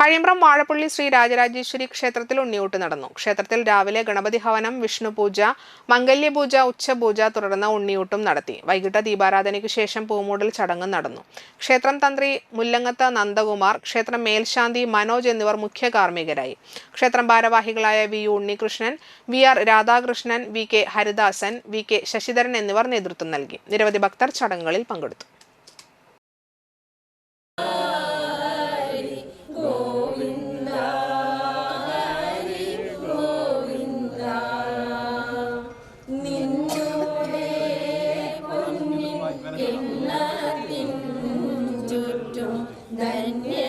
കഴിമ്പ്രം വാഴപ്പള്ളി ശ്രീ രാജരാജേശ്വരി ക്ഷേത്രത്തിൽ ഉണ്ണിയൂട്ട് നടന്നു. ക്ഷേത്രത്തിൽ രാവിലെ ഗണപതി ഹവനം വിഷ്ണു പൂജ മംഗല്യപൂജ ഉച്ചപൂജ തുടർന്ന് ഉണ്ണിയൂട്ടും നടത്തി. വൈകിട്ട് ദീപാരാധനയ്ക്ക് ശേഷം പൂമൂടൽ ചടങ്ങ് നടന്നു. ക്ഷേത്രം തന്ത്രി മുല്ലങ്ങത്ത് നന്ദകുമാർ ക്ഷേത്രം മേൽശാന്തി മനോജ് എന്നിവർ മുഖ്യ കാർമ്മികരായി. ക്ഷേത്രം ഭാരവാഹികളായ V U Unnikrishnan V R Radhakrishnan V K Haridasan V K Sasidharan എന്നിവർ നേതൃത്വം നൽകി. നിരവധി ഭക്തർ ചടങ്ങുകളിൽ പങ്കെടുത്തു. കിണ്ണത്തിൻ ചുറ്റും ധന്യ